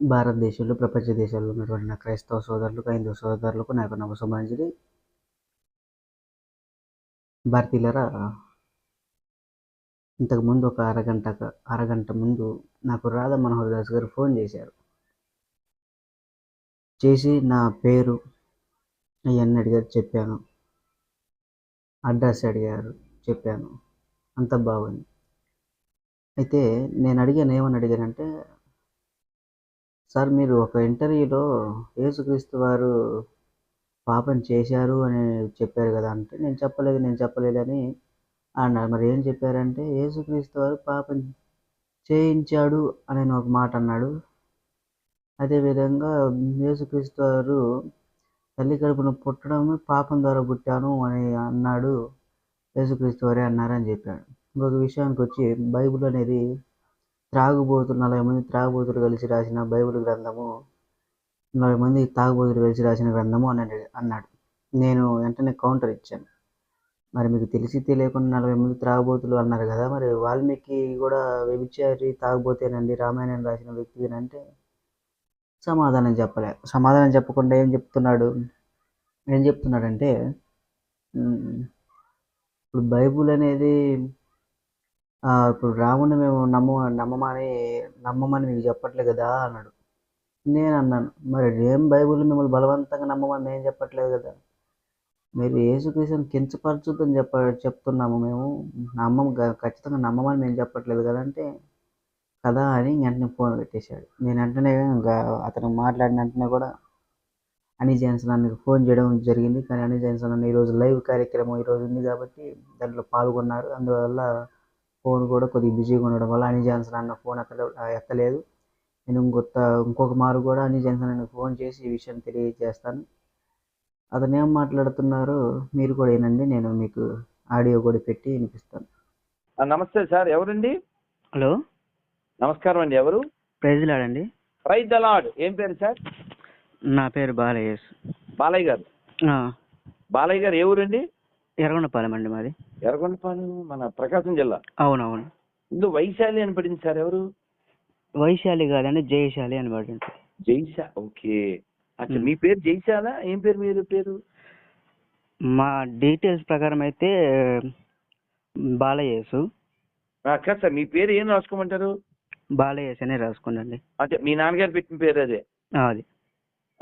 భారతదేశంలో ప్రపంచ దేశాల్లో ఉన్నటువంటి నా క్రైస్తవ సోదరులకు హిందూ సోదరులకు నా యొక్క నమస్సమాంజలి భారతీయులరా ఇంతకుముందు ఒక అరగంట అరగంట ముందు నాకు రాధా మనోహర్ దాస్ గారు ఫోన్ చేశారు. చేసి నా పేరు అవన్నీ అడిగారు చెప్పాను. అడ్రస్ అడిగారు చెప్పాను. అంత బాగుంది. అయితే నేను అడిగాను ఏమని అడిగానంటే సార్ మీరు ఒక ఇంటర్వ్యూలో యేసుక్రీస్తు వారు పాపం చేశారు అని చెప్పారు కదా అంటే నేను చెప్పలేదు నేను చెప్పలేదని అన్నారు. మరి ఏం చెప్పారంటే యేసుక్రీస్తు వారు పాపం చేయించాడు అని ఒక మాట అన్నాడు. అదేవిధంగా యేసుక్రీస్తు వారు తల్లి కడుపును పుట్టడం పాపం ద్వారా పుట్టాను అని అన్నాడు. యేసుక్రీస్తు వారే అన్నారని చెప్పాడు. ఇంకొక విషయానికి వచ్చి బైబిల్ అనేది త్రాగుబోతులు నలభై మంది త్రాగుబోతులు కలిసి రాసిన బైబిల్ గ్రంథము నలభై మంది తాగుబోతులు కలిసి రాసిన గ్రంథము అని అన్నాడు. నేను వెంటనే కౌంటర్ ఇచ్చాను. మరి మీకు తెలిసి తెలియకుండా నలభై మంది త్రాగుబోతులు అన్నారు కదా మరి వాల్మీకి కూడా వ్యభిచారి తాగుబోతేనండి రామాయణం రాసిన వ్యక్తి అంటే సమాధానం చెప్పలే. సమాధానం చెప్పకుండా ఏం చెప్తున్నాడు? ఏం చెప్తున్నాడంటే ఇప్పుడు బైబుల్ అనేది ఇప్పుడు రాముడిని మేము నమ్మ నమ్మమని నమ్మమని మీకు చెప్పట్లేదు కదా అన్నాడు. నేను అన్నాను మరి ఏం బైబుల్ మిమ్మల్ని బలవంతంగా నమ్మమని నేను చెప్పట్లేదు కదా? మీరు యేసుక్రీస్తుని కించపరచుద్దని చెప్ప చెప్తున్నాము మేము. నమ్మం ఖచ్చితంగా నమ్మమని మేము చెప్పట్లేదు కదంటే కదా అని వెంటనే ఫోన్ పెట్టేశాడు. నేను వెంటనే అతను మాట్లాడిన వెంటనే కూడా అని జాన్సన్ అన్నకు ఫోన్ చేయడం జరిగింది. కానీ అని జాన్సన్ అన్న ఈరోజు లైవ్ కార్యక్రమం ఈరోజు ఉంది కాబట్టి దాంట్లో పాల్గొన్నారు. అందువల్ల ఫోన్ కూడా కొద్దిగా బిజీగా ఉండడం వల్ల అని జాన్సన్ అన్న ఫోన్ ఎత్తలే ఎత్తలేదు. నేను ఇంకొత్త ఇంకొక మారు కూడా అని జాన్సన్ అన్న ఫోన్ చేసి ఈ విషయం తెలియజేస్తాను. అతను ఏం మాట్లాడుతున్నారో మీరు కూడా ఏనండి నేను మీకు ఆడియో కూడా పెట్టి వినిపిస్తాను. నమస్తే సార్ ఎవరండి? హలో. నమస్కారం అండి ఎవరు? ప్రైజ్ లాడండి ప్రైజ్ దలాడ్ ఏం పేరు సార్? నా పేరు బాలయ్య బాలయ్య గారు. బాలయ్య గారు ఏ ఊరండి? ఎర్రగొండపాలెం అండి మాది. ఎర్రగొండపాలెం మన ప్రకాశం జిల్లా. అవునవును. ఇందు వైశాలి అని పడింది సార్ ఎవరు? వైశాలి కాదండి జయశాలి అని పడింది. జైశా ఓకే. అచ్చా మీ పేరు జైశాలా? ఏం పేరు మీరు పేరు? మా డీటెయిల్స్ ప్రకారం అయితే బాలయేసు. కాదు సార్ మీ పేరు ఏం రాసుకోమంటారు? బాలయేసు అనే రాసుకోండి అంటే మీ నాన్నగారు పెట్టిన పేరు అదే? అది.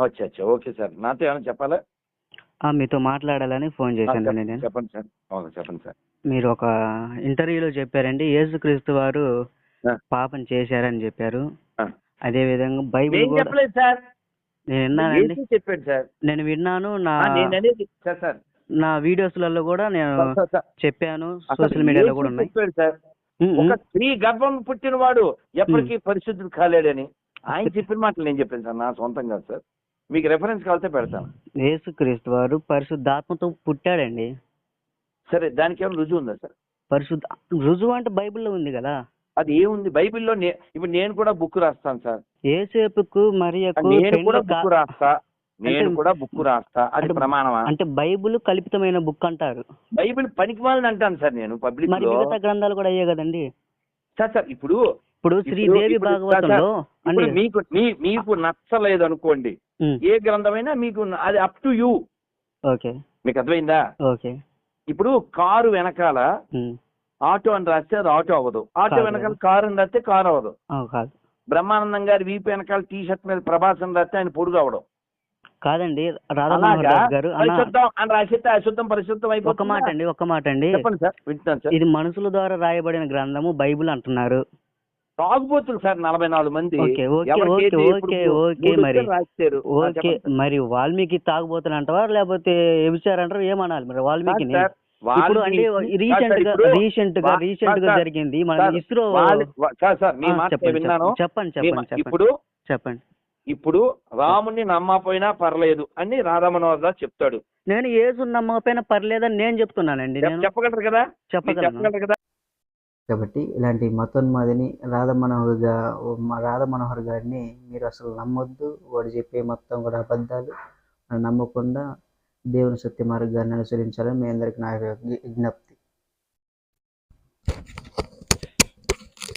అచ్చా అచ్చా ఓకే సార్. నాతో ఏమైనా చెప్పాలా? మీతో మాట్లాడాలని ఫోన్ చేశాను నేను చెప్పండి సార్. అవును చెప్పండి సార్. మీరు ఒక ఇంటర్వ్యూలో చెప్పారండి. యేసుక్రీస్తు వారు ఆ. పాపం చేశారని చెప్పారు. అదే విధంగా బైబిల్ చెప్పలేదు సార్. నేను విన్నానండి. యేసు చెప్పాడు సార్. నేను విన్నాను నా సార్. నా వీడియోస్లలో కూడా నేను. చెప్పాను సోషల్ మీడియాలో యేసు కూడా ఉన్నాయి. చెప్పాడు సార్. ఒక. స్త్రీ గర్భం పుట్టినవాడు ఎప్పటికీ పరిశుద్ధుడు కాలేడని. ఆయన చెప్పిన మాటలు నేను చెప్పాను సార్. నా సొంతం కాదు సార్. మీకు రెఫరెన్స్ కావాలితే పెడతాను. యేసుక్రీస్తు వారు పరిశుద్ధాత్మతో పుట్టాడండి. సరే దానికి ఏమైనా రుజువు ఉందా సార్? పరిశుద్ధ రుజువు అంటే బైబిల్లో ఉంది కదా. అది ఏముంది? బైబిల్లో ఇప్పుడు నేను కూడా బుక్ రాస్తాను సార్. ఏసేపుకు మరియకు నేను కూడా బుక్ రాస్తా. నేను కూడా బుక్ రాస్తా. అది ప్రమాణమా? అంటే బైబిల్ కల్పితమైన బుక్ అంటారు. బైబిల్ పనికిమాలని అంటాను సార్ నేను పబ్లిక్ మరి మిగతా గ్రంథాలు కూడా అయ్యే కదండి. సార్ సార్ ఇప్పుడు ఇప్పుడు శ్రీదేవి భాగవతంలో మీకు మీకు నచ్చలేదు అనుకోండి. ఏ గ్రంథమైనా మీకు అది అప్ టు యూ ఓకే మీకు అర్థమైందా? ఓకే ఇప్పుడు కారు వెనకాల ఉమ్, ఆటో అని రాస్తే అది ఆటో అవ్వదు. ఆటో. వెనకాల కారు అని రాస్తే కారు అవ్వదు. బ్రహ్మానందం గారి వీపు వెనకాల టీ షర్ట్ మీద ప్రభాస్ అని రాస్తే ఆయన పొడుగు అవ్వడం. కాదండి గారు. అని రాసిస్తే అశుద్ధం పరిశుద్ధం ఒక మాట అండి ఒక మాట అండి. చెప్పండి సార్ వింటున్నాను సార్. ఇది మనుషుల ద్వారా రాయబడిన గ్రంథము బైబిల్ అంటున్నారు. తాగుబోతులు సార్ నలభై నాలుగు మంది. రాశారు. ఓకే. మరి వాల్మీకి తాగుబోతులు అంటావా లేకపోతే ఎబిచారంటారు ఏమనాలి మరి వాల్మీకిని? సార్, ఇప్పుడు అంటే వాల్మీకి- రీసెంట్గా రీసెంట్గా రీసెంట్గా జరిగింది. మన సార్, ఇస్రో చెప్పండి చెప్పండి. ఇప్పుడు చెప్పండి. ఇప్పుడు రాముని నమ్మపోయినా పర్లేదు అని రాధామనోహర్ దాస్ చెప్తాడు. నేను ఏసు నమ్మకపోయినా పర్లేదని నేను చెప్తున్నానండి చెప్- నేను. చెప్పగలరు కదా? చెప్పగలరు కదా? కాబట్టి ఇలాంటి మతోన్మాదిని రాధ మనోహర్గా మా మనోహర్ గారిని మీరు అసలు నమ్మొద్దు. వాడు చెప్పే మొత్తం కూడా అబద్ధాలు. నమ్మకుండా దేవుని సత్య మార్గాన్ని అనుసరించాలని మీ అందరికీ నా యొక్క విజ్ఞప్తి.